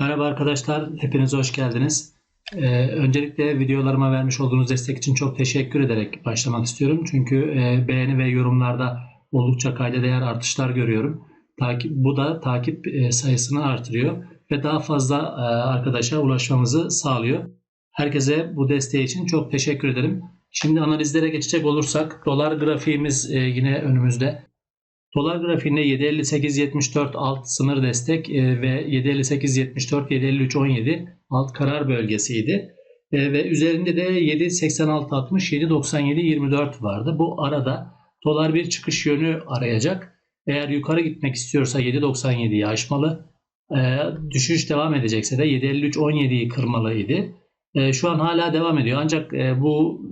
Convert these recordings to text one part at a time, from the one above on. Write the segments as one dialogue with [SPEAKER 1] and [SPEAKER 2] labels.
[SPEAKER 1] Merhaba arkadaşlar, hepiniz hoş geldiniz. Ee, öncelikle videolarıma vermiş olduğunuz destek için çok teşekkür ederek başlamak istiyorum. Çünkü e, beğeni ve yorumlarda oldukça kayda değer artışlar görüyorum. Takip, bu da takip e, sayısını artırıyor ve daha fazla e, arkadaşa ulaşmamızı sağlıyor. Herkese bu desteği için çok teşekkür ederim. Şimdi analizlere geçecek olursak dolar grafiğimiz e, yine önümüzde. Dolar grafiğinde 7.58.74 alt sınır destek e, ve 7.58.74 7.53.17 alt karar bölgesiydi. E, ve üzerinde de 7.86.60 7.97.24 vardı. Bu arada dolar bir çıkış yönü arayacak. Eğer yukarı gitmek istiyorsa 7.97'yi aşmalı. E, düşüş devam edecekse de 7.53.17'yi kırmalıydı. Şu an hala devam ediyor. Ancak bu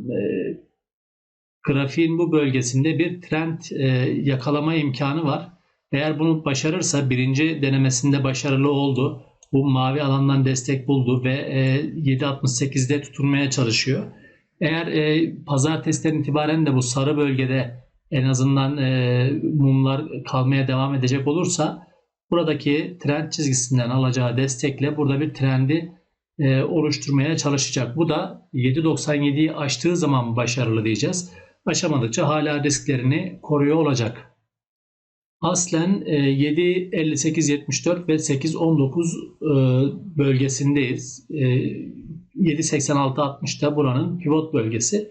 [SPEAKER 1] grafiğin bu bölgesinde bir trend e, yakalama imkanı var. Eğer bunu başarırsa birinci denemesinde başarılı oldu. Bu mavi alandan destek buldu ve e, 7.68'de tutunmaya çalışıyor. Eğer e, pazartesiden itibaren de bu sarı bölgede en azından e, mumlar kalmaya devam edecek olursa buradaki trend çizgisinden alacağı destekle burada bir trendi e, oluşturmaya çalışacak. Bu da 7.97'yi aştığı zaman başarılı diyeceğiz aşamadıkça hala risklerini koruyor olacak. Aslen 7.58.74 e, ve 8.19 e, bölgesindeyiz. 7.86.60'da e, buranın pivot bölgesi.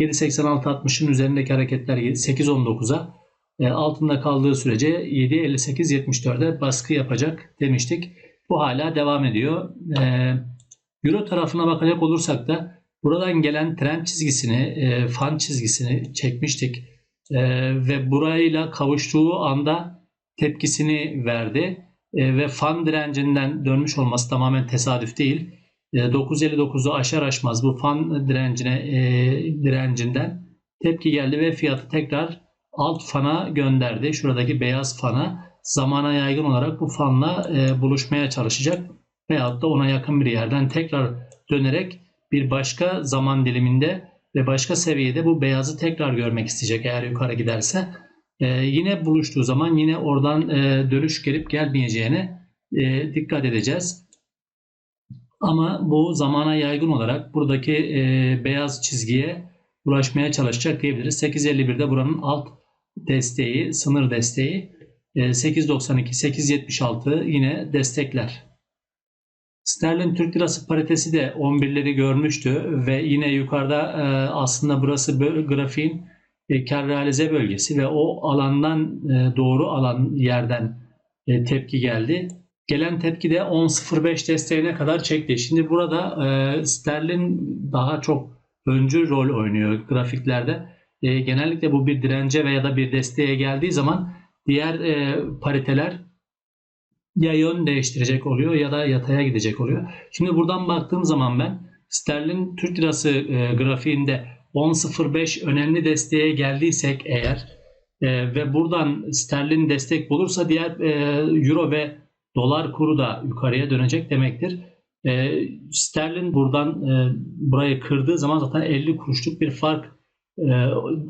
[SPEAKER 1] 7.86.60'ın üzerindeki hareketler 8.19'a altında kaldığı sürece 7.58.74'e baskı yapacak demiştik. Bu hala devam ediyor. Euro tarafına bakacak olursak da Buradan gelen trend çizgisini, e, fan çizgisini çekmiştik. E, ve burayla kavuştuğu anda tepkisini verdi. E, ve fan direncinden dönmüş olması tamamen tesadüf değil. E, 9.59'u aşar aşmaz bu fan direncine e, direncinden tepki geldi ve fiyatı tekrar alt fana gönderdi. Şuradaki beyaz fana zamana yaygın olarak bu fanla e, buluşmaya çalışacak veyahut da ona yakın bir yerden tekrar dönerek bir başka zaman diliminde ve başka seviyede bu beyazı tekrar görmek isteyecek eğer yukarı giderse. E, yine buluştuğu zaman yine oradan e, dönüş gelip gelmeyeceğine e, dikkat edeceğiz. Ama bu zamana yaygın olarak buradaki e, beyaz çizgiye ulaşmaya çalışacak diyebiliriz. 8.51'de buranın alt desteği, sınır desteği 8.92, 8.76 yine destekler. Sterlin Türk Lirası paritesi de 11'leri görmüştü ve yine yukarıda e, aslında burası grafiğin e, kar realize bölgesi ve o alandan e, doğru alan yerden tepki geldi. Gelen tepki de 10.05 desteğine kadar çekti. Şimdi burada sterlin daha çok öncü rol oynuyor grafiklerde. Genellikle bu bir dirence veya da bir desteğe geldiği zaman diğer pariteler ya yön değiştirecek oluyor ya da yataya gidecek oluyor. Şimdi buradan baktığım zaman ben sterlin Türk lirası e, grafiğinde 10.05 önemli desteğe geldiysek eğer e, ve buradan sterlin destek bulursa diğer e, euro ve dolar kuru da yukarıya dönecek demektir. E, sterlin buradan e, burayı kırdığı zaman zaten 50 kuruşluk bir fark e,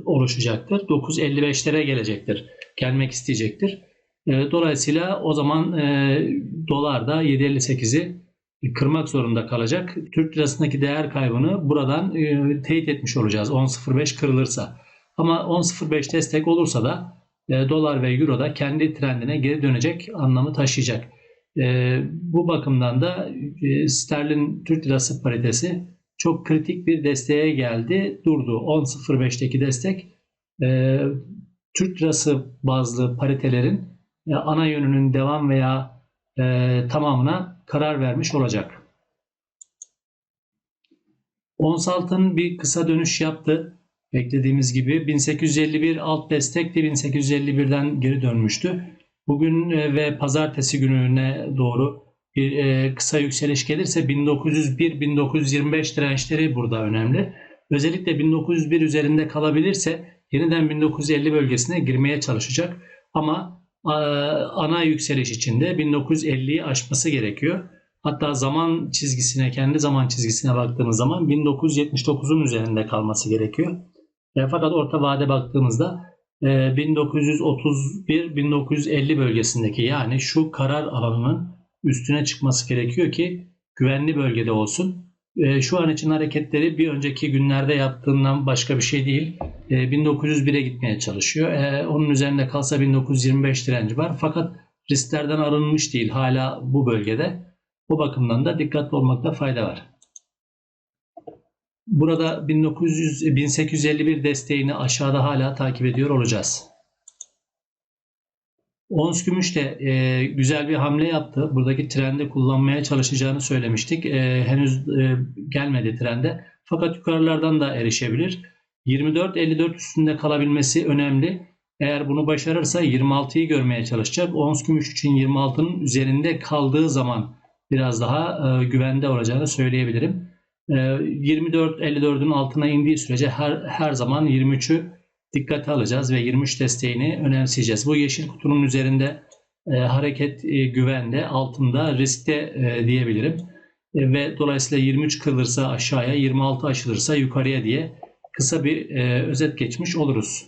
[SPEAKER 1] oluşacaktır. 9.55'lere gelecektir. Gelmek isteyecektir. E, dolayısıyla o zaman e, dolar da 7.58'i kırmak zorunda kalacak. Türk lirasındaki değer kaybını buradan e, teyit etmiş olacağız 10.05 kırılırsa. Ama 10.05 destek olursa da dolar ve euro da kendi trendine geri dönecek anlamı taşıyacak. Bu bakımdan da sterlin Türk lirası paritesi çok kritik bir desteğe geldi, durdu. 10.05'teki destek Türk lirası bazlı paritelerin ana yönünün devam veya e, tamamına karar vermiş olacak. Ons altın bir kısa dönüş yaptı. Beklediğimiz gibi 1851 alt destekti 1851'den geri dönmüştü. Bugün e, ve pazartesi gününe doğru bir e, kısa yükseliş gelirse 1901-1925 dirençleri burada önemli. Özellikle 1901 üzerinde kalabilirse yeniden 1950 bölgesine girmeye çalışacak. Ama ana yükseliş içinde 1950'yi aşması gerekiyor. Hatta zaman çizgisine, kendi zaman çizgisine baktığımız zaman 1979'un üzerinde kalması gerekiyor. E, fakat orta vade baktığımızda 1931-1950 e, bölgesindeki yani şu karar alanının üstüne çıkması gerekiyor ki güvenli bölgede olsun. E, şu an için hareketleri bir önceki günlerde yaptığından başka bir şey değil. E, 1901'e gitmeye çalışıyor. E, onun üzerinde kalsa 1925 direnci var. Fakat risklerden arınmış değil. Hala bu bölgede. Bu bakımdan da dikkatli olmakta fayda var. Burada 1900 1851 desteğini aşağıda hala takip ediyor olacağız. Ons Gümüş de e, güzel bir hamle yaptı. Buradaki trendi kullanmaya çalışacağını söylemiştik. E, henüz e, gelmedi trende. Fakat yukarılardan da erişebilir. 24-54 üstünde kalabilmesi önemli. Eğer bunu başarırsa 26'yı görmeye çalışacak. Ons Gümüş için 26'nın üzerinde kaldığı zaman biraz daha e, güvende olacağını söyleyebilirim. E, 24-54'ün altına indiği sürece her, her zaman 23'ü dikkate alacağız ve 23 desteğini önemseyeceğiz. Bu yeşil kutunun üzerinde e, hareket e, güvende, altında riskte e, diyebilirim. E, ve dolayısıyla 23 kırılırsa aşağıya, 26 aşılırsa yukarıya diye kısa bir e, özet geçmiş oluruz.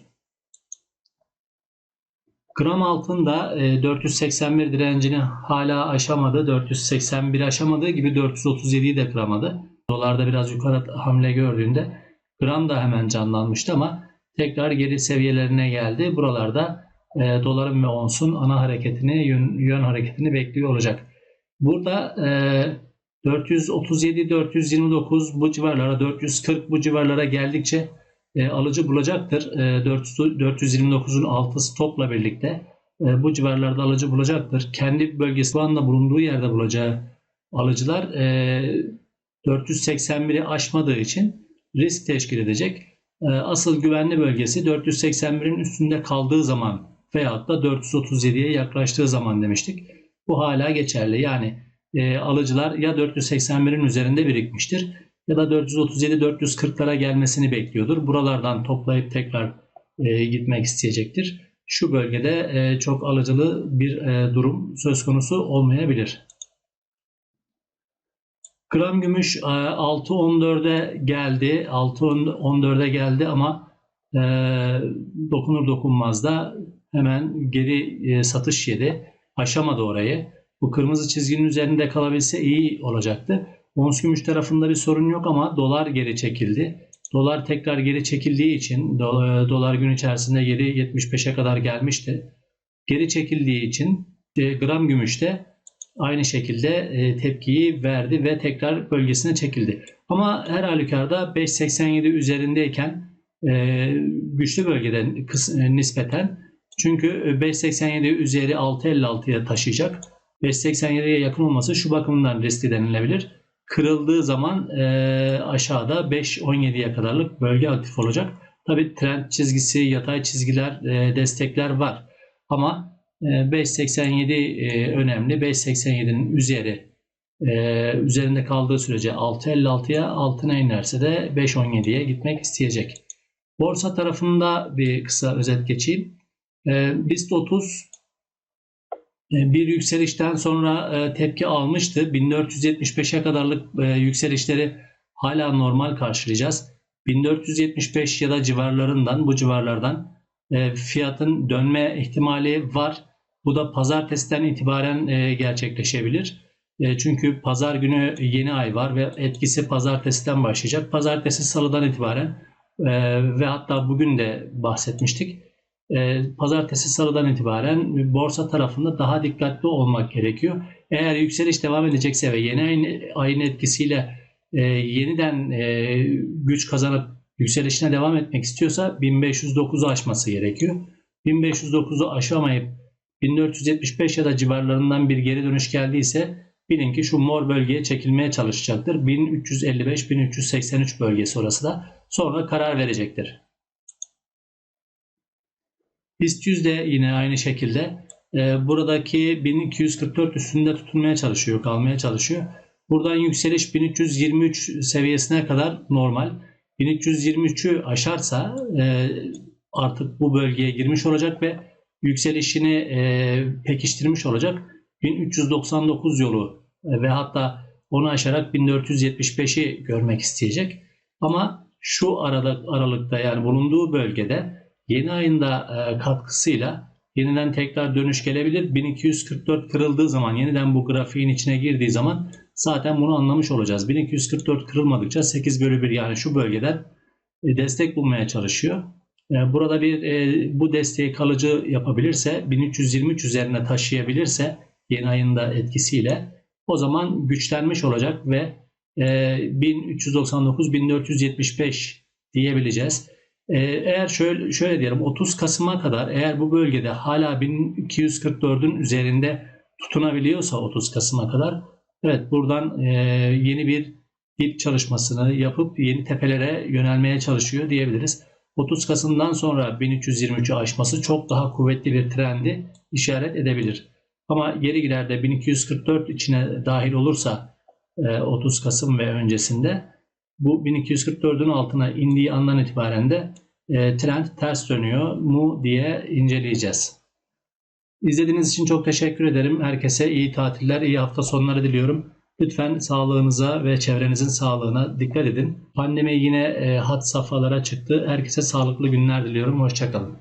[SPEAKER 1] Gram altında e, 481 direncini hala aşamadı. 481 aşamadığı gibi 437'yi de kıramadı. Dolarda biraz yukarı hamle gördüğünde gram da hemen canlanmıştı ama tekrar geri seviyelerine geldi. Buralarda e, doların ve onsun ana hareketini, yön, yön hareketini bekliyor olacak. Burada e, 437-429 bu civarlara, 440 bu civarlara geldikçe e, alıcı bulacaktır. E, 429'un altı stopla birlikte e, bu civarlarda alıcı bulacaktır. Kendi bölgesi bu anda bulunduğu yerde bulacağı alıcılar e, 481'i aşmadığı için risk teşkil edecek. E, asıl güvenli bölgesi 481'in üstünde kaldığı zaman veyahut da 437'ye yaklaştığı zaman demiştik. Bu hala geçerli. Yani e, alıcılar ya 481'in üzerinde birikmiştir ya da 437-440'lara gelmesini bekliyordur. Buralardan toplayıp tekrar e, gitmek isteyecektir. Şu bölgede e, çok alıcılı bir e, durum söz konusu olmayabilir. Gram gümüş 6.14'e geldi. 6.14'e geldi ama e, dokunur dokunmaz da hemen geri e, satış yedi. Aşamadı orayı. Bu kırmızı çizginin üzerinde kalabilse iyi olacaktı. Ons gümüş tarafında bir sorun yok ama dolar geri çekildi. Dolar tekrar geri çekildiği için dolar gün içerisinde geri 75'e kadar gelmişti. Geri çekildiği için e, gram gümüşte aynı şekilde e, tepkiyi verdi ve tekrar bölgesine çekildi. Ama her halükarda 5.87 üzerindeyken e, güçlü bölgeden nispeten çünkü 5.87 üzeri 6.56'ya taşıyacak. 5.87'ye yakın olması şu bakımdan riskli denilebilir kırıldığı zaman e, aşağıda 5-17'ye kadarlık bölge aktif olacak. Tabi trend çizgisi, yatay çizgiler, e, destekler var. Ama e, 5.87 e, önemli. 5.87'nin üzeri e, üzerinde kaldığı sürece 6.56'ya altına inerse de 5.17'ye gitmek isteyecek. Borsa tarafında bir kısa özet geçeyim. E, BIST 30 e, bir yükselişten sonra tepki almıştı. 1475'e kadarlık yükselişleri hala normal karşılayacağız. 1475 ya da civarlarından bu civarlardan fiyatın dönme ihtimali var. Bu da pazartesiden itibaren gerçekleşebilir. Çünkü pazar günü yeni ay var ve etkisi pazartesiden başlayacak. Pazartesi salıdan itibaren ve hatta bugün de bahsetmiştik e, pazartesi salıdan itibaren borsa tarafında daha dikkatli olmak gerekiyor. Eğer yükseliş devam edecekse ve yeni ayın, ayın etkisiyle e, yeniden e, güç kazanıp yükselişine devam etmek istiyorsa 1509'u aşması gerekiyor. 1509'u aşamayıp 1475 ya da civarlarından bir geri dönüş geldiyse bilin ki şu mor bölgeye çekilmeye çalışacaktır. 1355-1383 bölgesi orası da sonra karar verecektir. BIST 100 de yine aynı şekilde e, buradaki 1244 üstünde tutunmaya çalışıyor, kalmaya çalışıyor. Buradan yükseliş 1323 seviyesine kadar normal. 1323'ü aşarsa e, artık bu bölgeye girmiş olacak ve yükselişini e, pekiştirmiş olacak. 1399 yolu e, ve hatta onu aşarak 1475'i görmek isteyecek. Ama şu arada aralıkta yani bulunduğu bölgede yeni ayında e, katkısıyla yeniden tekrar dönüş gelebilir. 1244 kırıldığı zaman yeniden bu grafiğin içine girdiği zaman zaten bunu anlamış olacağız. 1244 kırılmadıkça 8 bölü 1 yani şu bölgeden e, destek bulmaya çalışıyor. E, Burada bir e, bu desteği kalıcı yapabilirse 1323 üzerine taşıyabilirse yeni ayında etkisiyle o zaman güçlenmiş olacak ve e, 1399-1475 diyebileceğiz. E, eğer şöyle, şöyle diyelim 30 Kasım'a kadar eğer bu bölgede hala 1244'ün üzerinde tutunabiliyorsa 30 Kasım'a kadar evet buradan e, yeni bir dip çalışmasını yapıp yeni tepelere yönelmeye çalışıyor diyebiliriz. 30 Kasım'dan sonra 1323'ü aşması çok daha kuvvetli bir trendi işaret edebilir. Ama geri giderde 1244 içine dahil olursa e, 30 Kasım ve öncesinde bu 1244'ün altına indiği andan itibaren de e, trend ters dönüyor mu diye inceleyeceğiz. İzlediğiniz için çok teşekkür ederim. Herkese iyi tatiller, iyi hafta sonları diliyorum. Lütfen sağlığınıza ve çevrenizin sağlığına dikkat edin. Pandemi yine e, had safhalara çıktı. Herkese sağlıklı günler diliyorum. Hoşçakalın.